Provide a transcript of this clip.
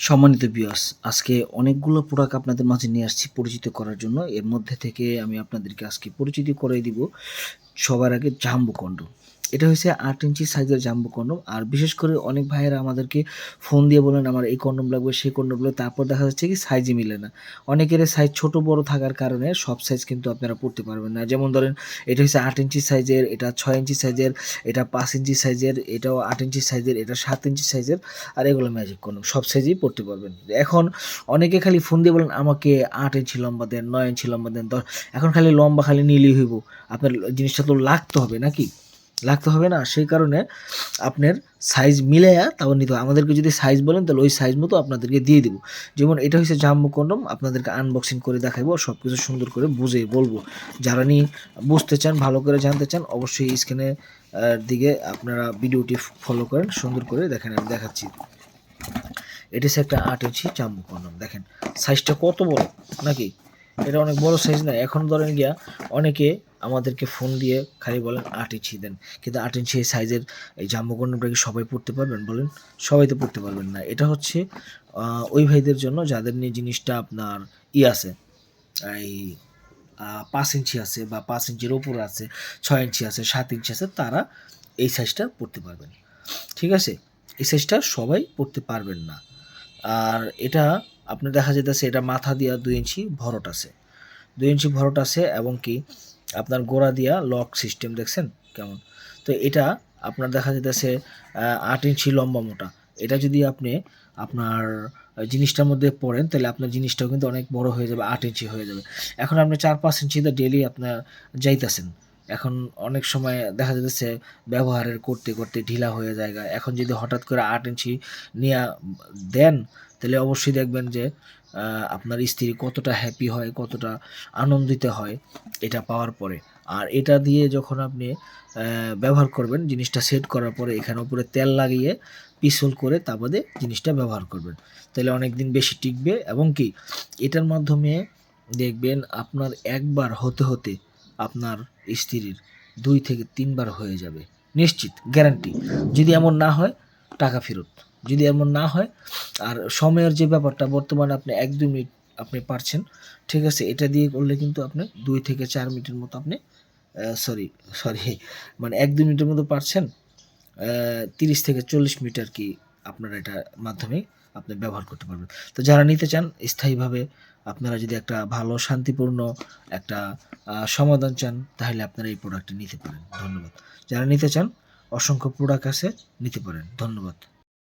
সম্মানিত বিয়াস আজকে অনেকগুলো প্রোডাক্ট আপনাদের মাঝে নিয়ে আসছি পরিচিত করার জন্য। এর মধ্যে থেকে আমি আপনাদেরকে আজকে পরিচিত করে দিব সবার আগে জাম্বু কন্ডম এটা হচ্ছে আট ইঞ্চি সাইজের জাম্বু কন্ডম। আর বিশেষ করে অনেক ভাইয়েরা আমাদেরকে ফোন দিয়ে বলেন, আমার এই কন্ডম লাগবে, সেই কন্ডম লাগবে তারপর দেখা যাচ্ছে কি সাইজই মিলে না। অনেকের সাইজ ছোট, বড় থাকার কারণে সব সাইজ কিন্তু আপনারা পড়তে পারবেন না। যেমন ধরেন, এটা হচ্ছে আট ইঞ্চি সাইজের এটা ছয় ইঞ্চি সাইজের এটা পাঁচ ইঞ্চি সাইজের এটাও আট ইঞ্চি সাইজের এটা সাত ইঞ্চি সাইজের আর এগুলো ম্যাজিক কন্ডম। সব সাইজেই পড়তে পারবেন। এখন অনেকে খালি ফোন দিয়ে বলেন, আমাকে আট ইঞ্চি লম্বা দেন, নয় ইঞ্চি লম্বা দেন এখন খালি লম্বা খালি নিলেই হইব। আপনার জিনিসটা তো লাগতে হবে নাকি? লাগতে হবে না। সেই কারণে আপনার সাইজ মিলাইয়া তারপর নিতে হবে। আমাদেরকে যদি সাইজ বলেন, তাহলে ওই সাইজ মতো আপনাদেরকে দিয়ে দিব। যেমন এটা হচ্ছে জাম্বু কন্ডম। আপনাদেরকে আনবক্সিং করে দেখাবো সব কিছু সুন্দর করে বুঝে বলব। যারা নিয়ে বুঝতে চান, ভালো করে জানতে চান, অবশ্যই স্ক্রিনে দিকে আপনারা ভিডিওটি ফলো করেন, সুন্দর করে দেখেন, আমি দেখাচ্ছি। এটা হচ্ছে একটা আট ইঞ্চি জাম্বু কন্ডম। দেখেন সাইজটা কত বড়? নাকি? এটা অনেক বড় সাইজ না। এখন ধরেন গিয়া, অনেকে আমাদেরকে ফোন দিয়ে খালি বলেন আট ইঞ্চি দেন। কিন্তু আট ইঞ্চি এই সাইজের এই জাম্বু কন্ডমটা কি সবাই পড়তে পারবেন বলেন? সবাই তো পড়তে পারবেন না। এটা হচ্ছে ওই ভাইদের জন্য যাদের নিয়ে জিনিসটা আপনার ই আছে, এই পাঁচ ইঞ্চি আছে বা পাঁচ ইঞ্চির ওপর আছে, ছয় ইঞ্চি আছে, সাত ইঞ্চি আছে, তারা এই সাইজটা পড়তে পারবেন। ঠিক আছে? এই সাইজটা সবাই পড়তে পারবেন না। আর এটা আপনার দেখা যেতেছে এটা মাথা দিয়া দুই ইঞ্চি ভরট আছে। দুই ইঞ্চি ভরট আছে এবং কি আপনার গোড়া দিয়া লক সিস্টেম দেখছেন? কেমন? তো এটা আপনার দেখা যেতেছে আট ইঞ্চি লম্বা মোটা। এটা যদি আপনি আপনার জিনিসটার মধ্যে পড়েন, তাহলে আপনার জিনিসটাও কিন্তু অনেক বড় হয়ে যাবে, আট ইঞ্চি হয়ে যাবে। এখন আপনি চার পাঁচ ইঞ্চিতে ডেলি আপনার যাইতেছেন। এখন অনেক সময় দেখা যাচ্ছে ব্যবহারের করতে করতে ঢিলা হয়ে যায় এখন যদি হঠাৎ করে আট ইঞ্চি নিয়ে দেন, তাহলে অবশ্যই দেখবেন যে আপনার স্ত্রী কতটা হ্যাপি হয়, কতটা আনন্দিত হয় এটা পাওয়ার পরে। আর এটা দিয়ে যখন আপনি ব্যবহার করবেন, জিনিসটা সেট করার পরে এখানে উপরে তেল লাগিয়ে পিসল করে তারপরে জিনিসটা ব্যবহার করবেন। তাহলে অনেক দিন বেশি টিকবে এবং কি? এটার মাধ্যমে দেখবেন আপনার একবার হতে হতে আপনার স্ত্রীর দুই থেকে তিনবার হয়ে যাবে। নিশ্চিত গ্যারান্টি যদি এমন না হয়, টাকা ফেরত। যদি এমন না হয়, আর সময়ের যে ব্যাপারটা বর্তমানে আপনি এক দুই মিনিট আপনি পারছেন, ঠিক আছে, এটা দিয়ে করলে কিন্তু আপনি দুই থেকে চার মিনিটের মতো আপনি সরি সরি মানে এক দুই মিনিটের মতো পারছেন তিরিশ থেকে চল্লিশ মিনিট আর কি আপনারা এটার মাধ্যমে আপনি ব্যবহার করতে পারবেন। তো যারা নিতে চান, স্থায়ীভাবে আপনারা যদি একটা ভালো, শান্তিপূর্ণ একটা সমাধান চান, তাহলে আপনারা এই প্রোডাক্টটি নিতে পারেন। ধন্যবাদ। যারা নিতে চান, অসংখ্য প্রোডাক্ট আছে, নিতে পারেন। ধন্যবাদ।